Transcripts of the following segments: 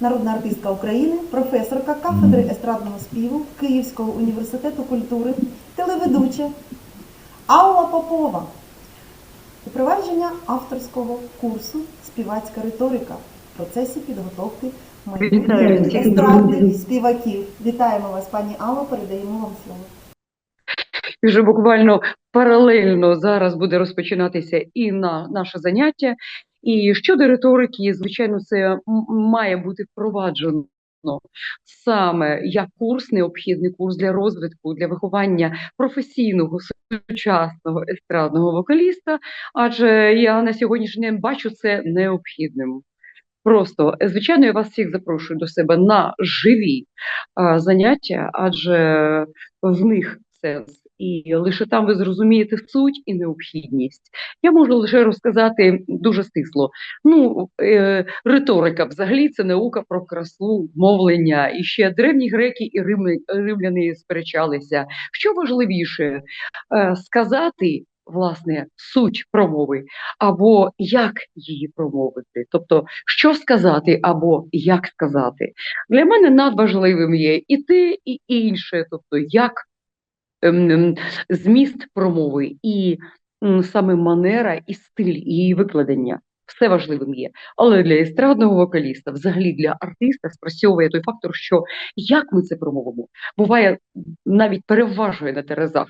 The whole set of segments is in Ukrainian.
народна артистка України, професорка кафедри естрадного співу Київського університету культури, телеведуча Алла Попова. Упровадження авторського курсу Співацька риторика в процесі підготовки майбутніх естрадних співаків. Вітаємо вас, пані Алла, передаємо вам слово. І вже буквально паралельно зараз буде розпочинатися і на наше заняття. І щодо риторики, звичайно, це має бути впроваджено саме як курс, необхідний курс для розвитку, для виховання професійного сучасного естрадного вокаліста. Адже я на сьогоднішній день бачу це необхідним. Просто, звичайно, я вас всіх запрошую до себе на живі а, заняття, адже в них сенс. І лише там ви зрозумієте суть і необхідність. Я можу лише розказати дуже стисло. Ну, е, риторика взагалі це наука про красу, мовлення. І ще древні греки і римляни сперечалися. Що важливіше е, сказати, власне, суть промови, або як її промовити, тобто що сказати або як сказати. Для мене надважливим є і те, і інше, тобто як зміст промови, і саме манера, і стиль її викладення. Все важливим є. Але для естрадного вокаліста, взагалі для артиста, спрацьовує той фактор, що як ми це промовимо, буває навіть переважує на терезах.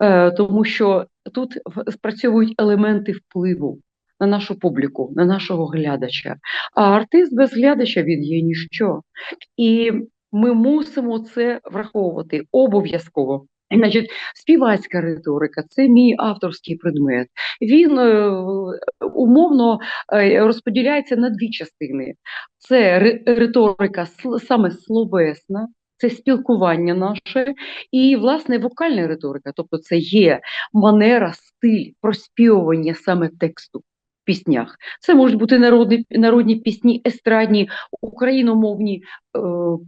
Е, тому що тут спрацьовують елементи впливу на нашу публіку, на нашого глядача. А артист без глядача він є ніщо. І ми мусимо це враховувати обов'язково. Значить, співацька риторика це мій авторський предмет. Він е, умовно е, розподіляється на дві частини: це риторика саме словесна, це спілкування наше, і власне вокальна риторика, тобто це є манера, стиль проспівування саме тексту піснях. Це можуть бути народні, народні пісні, естрадні, україномовні, е,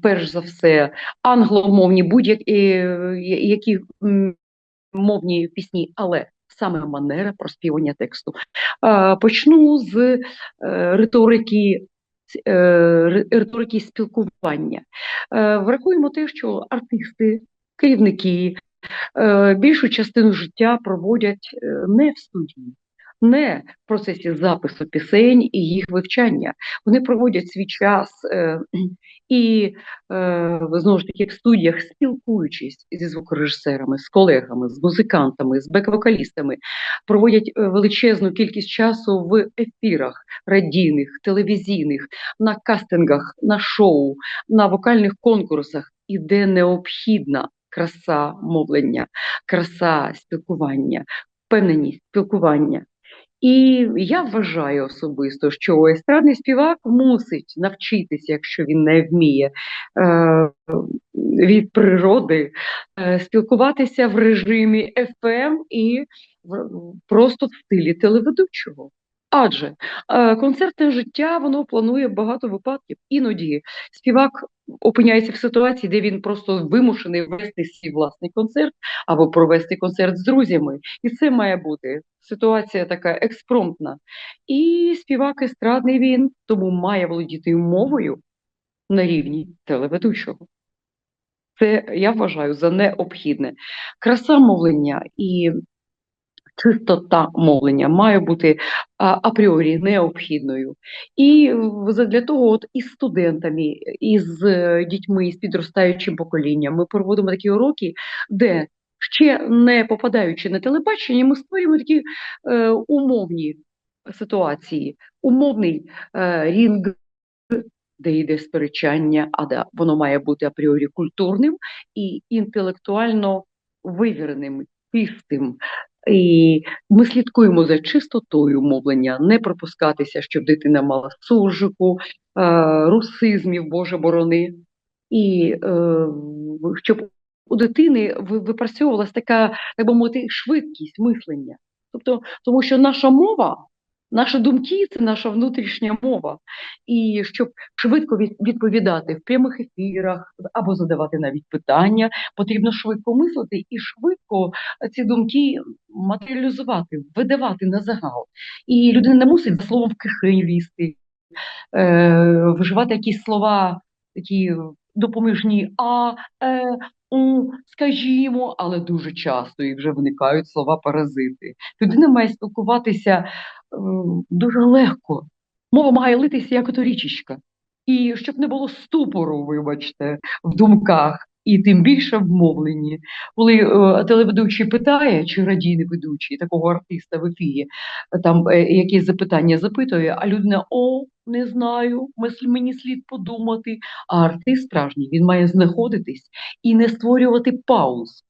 перш за все, англомовні, будь-які е, мовні пісні, але саме манера проспівання тексту. Почну з е, риторики. Риторики спілкування. Врахуємо те, що артисти, керівники більшу частину життя проводять не в студії, не в процесі запису пісень і їх вивчання. Вони проводять свій час е, і е, знову ж таки в студіях, спілкуючись зі звукорежисерами, з колегами, з музикантами, з бек-вокалістами, проводять е, величезну кількість часу в ефірах радійних, телевізійних, на кастингах, на шоу, на вокальних конкурсах, і де необхідна краса мовлення, краса спілкування, впевненість спілкування. І я вважаю особисто, що естрадний співак мусить навчитися, якщо він не вміє е, від природи, е, спілкуватися в режимі FM і просто в стилі телеведучого. Адже е, концертне життя воно планує багато випадків. Іноді співак опиняється в ситуації, де він просто вимушений вести свій власний концерт або провести концерт з друзями. І це має бути ситуація така експромтна. І співак естрадний він тому має володіти мовою на рівні телеведучого. Це я вважаю за необхідне. Краса мовлення і чистота мовлення має бути апріорі необхідною. І в- для того, от із студентами, із е, дітьми, з підростаючим поколінням, ми проводимо такі уроки, де ще не попадаючи на телебачення, ми створюємо такі е, умовні ситуації, умовний е, рінг. Де йде сперечання, а де воно має бути апріорі культурним і інтелектуально вивіреним, чистим. І ми слідкуємо за чистотою мовлення, не пропускатися, щоб дитина мала суржику, е, русизмів, Боже борони, і е, щоб у дитини випрацьовувалася така, так би мовити, швидкість мислення. Тобто, тому що наша мова, наші думки це наша внутрішня мова. І щоб швидко відповідати в прямих ефірах або задавати навіть питання, потрібно швидко мислити і швидко ці думки матеріалізувати, видавати на загал. І людина не мусить словом в кишеню лізти, е, вживати якісь слова, такі допоміжні а, е, у, скажімо, але дуже часто і вже виникають слова паразити. Людина має спілкуватися е, дуже легко. Мова має литися як ото річечка. І щоб не було ступору, вибачте, в думках, і тим більше в мовленні. Коли е, телеведучий питає, чи радійний ведучий такого артиста в ефірі, е, там е, якісь запитання запитує, а людина о, не знаю, мені слід подумати. А артист справжній він має знаходитись і не створювати пауз.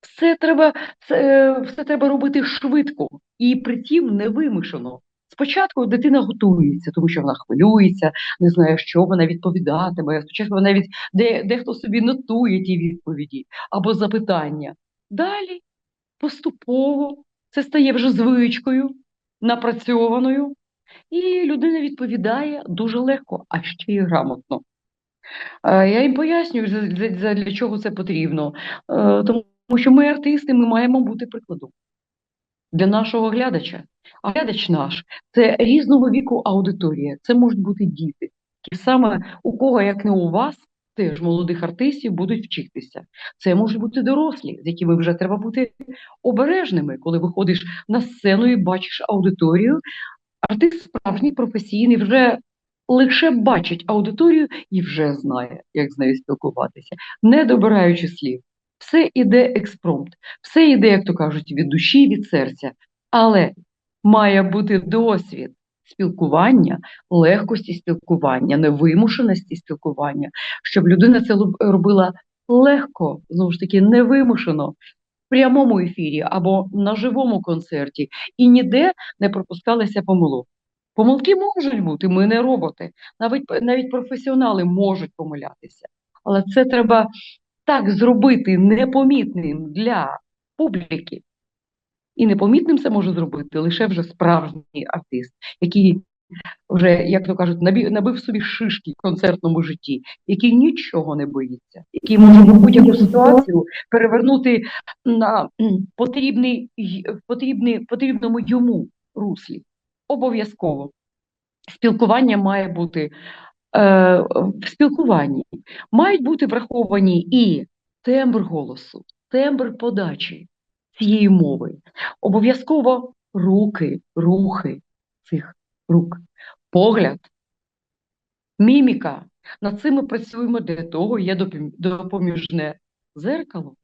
Все треба, це, все треба робити швидко і притім невимушено. Спочатку дитина готується, тому що вона хвилюється, не знає, що вона відповідатиме. Спочатку вона навіть де, дехто собі нотує ті відповіді або запитання. Далі поступово це стає вже звичкою, напрацьованою, і людина відповідає дуже легко, а ще й грамотно. Е, Я їм пояснюю, для чого це потрібно. Е, Тому що ми артисти, ми маємо бути прикладом для нашого глядача. А глядач наш це різного віку аудиторія. Це можуть бути діти. І саме у кого, як не у вас, теж молодих артистів будуть вчитися. Це можуть бути дорослі, з якими вже треба бути обережними, коли виходиш на сцену і бачиш аудиторію. Артист справжній професійний вже лише бачить аудиторію і вже знає, як з нею спілкуватися, не добираючи слів. Все іде експромт, все йде, як то кажуть, від душі, від серця. Але має бути досвід спілкування, легкості спілкування, невимушеності спілкування, щоб людина це робила легко, знову ж таки, невимушено. В прямому ефірі або на живому концерті, і ніде не пропускалися помилок. Помилки можуть бути, ми не роботи. Навіть, навіть професіонали можуть помилятися. Але це треба так зробити непомітним для публіки. І непомітним це може зробити лише вже справжній артист, який вже, як то кажуть, набив, набив собі шишки в концертному житті, який нічого не боїться, який може будь-яку ситуацію перевернути на потрібний, потрібний, потрібному йому руслі. Обов'язково. Спілкування має бути в спілкуванні. Мають бути враховані і тембр голосу, тембр подачі цієї мови. Обов'язково руки, рухи цих рук, погляд, міміка. Над цим ми працюємо для того, є допоміжне зеркало.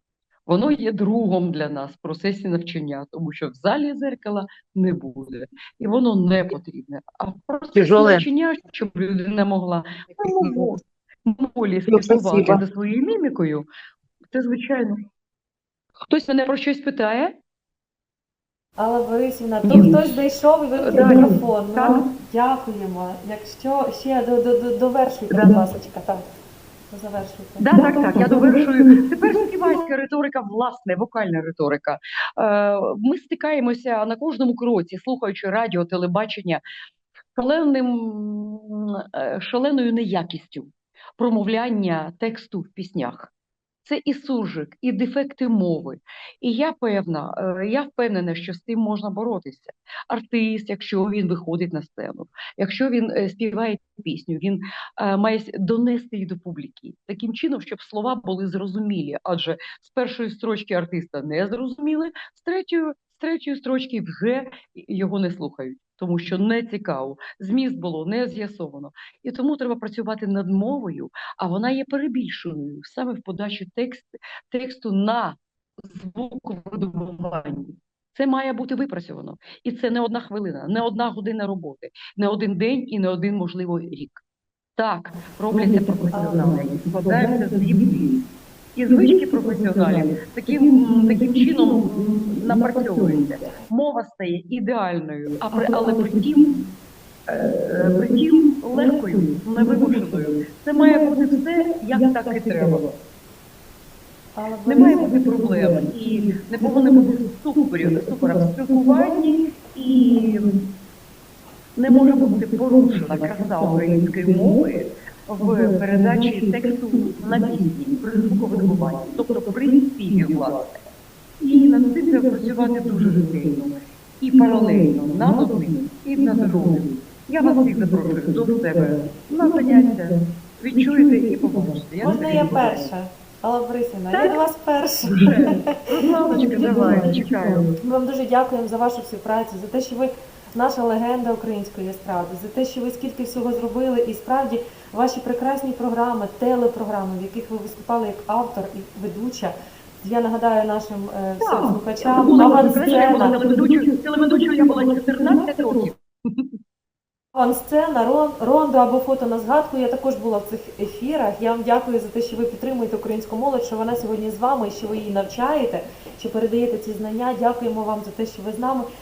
Воно є другом для нас в процесі навчання, тому що в залі зеркала не буде, і воно не потрібне. А в процесі Тяжоле. навчання, щоб людина могла Спасибо. моволі Ну, слідкувати за своєю мімікою, це звичайно. Хтось мене про щось питає? Алла Борисівна, Ні. тут хтось зайшов і вимкнув мікрофон. Дякуємо. Якщо ще до, до, до, довершуйте, Да. будь ласка, так. Завершуйте. Да, так, так, я довершую. Тепер співацька риторика, власне, вокальна риторика. Е, Ми стикаємося на кожному кроці, слухаючи радіо, телебачення, шаленим, е, шаленою неякістю промовляння тексту в піснях. Це і суржик, і дефекти мови. І я певна, е, я впевнена, що з цим можна боротися. Артист, якщо він виходить на сцену, якщо він е, співає пісню, він е, має донести її до публіки таким чином, щоб слова були зрозумілі. Адже з першої строчки артиста не зрозуміли, з третьої, з третьої строчки вже його не слухають, тому що не цікаво. Зміст було не з'ясовано. І тому треба працювати над мовою, а вона є перебільшеною саме в подачі текст, тексту на звуковидобуванні. Це має бути випрацьовано. І це не одна хвилина, не одна година роботи, не один день і не один, можливо, рік. Так, робляться професіонали, складаються з. І звички професіоналів таким, таким чином напрацьовуються. Мова стає ідеальною, а при, але притім, е, притім легкою, невимушеною. Це має бути все, як так і треба. Не має бути проблем. і не повинно бути ступорів, ступора в спілкуванні і не може бути порушена краса української мови в передачі тексту на пісні при звуковидобуванні, тобто при співі, власне. І над цим треба працювати дуже ретельно і паралельно над одним і над другим. Я вас всіх запрошую до себе на заняття. Відчуєте і побачите. Я Можна я перша? Алла Борисівна, я до вас перша. Вже. Давай, чекаю. Ми вам дуже дякуємо за вашу співпрацю, за те, що ви наша легенда української естради, за те, що ви скільки всього зробили, і справді ваші прекрасні програми, телепрограми, в яких ви виступали як автор і ведуча. Я нагадаю нашим е, всім Так, слухачам, була прекрасна, я була авансцена, телеведучою, телеведучою я була 14 років. авансцена, рон, рондо або фото на згадку. Я також була в цих ефірах. Я вам дякую за те, що ви підтримуєте українську молодь, що вона сьогодні з вами, що ви її навчаєте, що передаєте ці знання. Дякуємо вам за те, що ви з нами.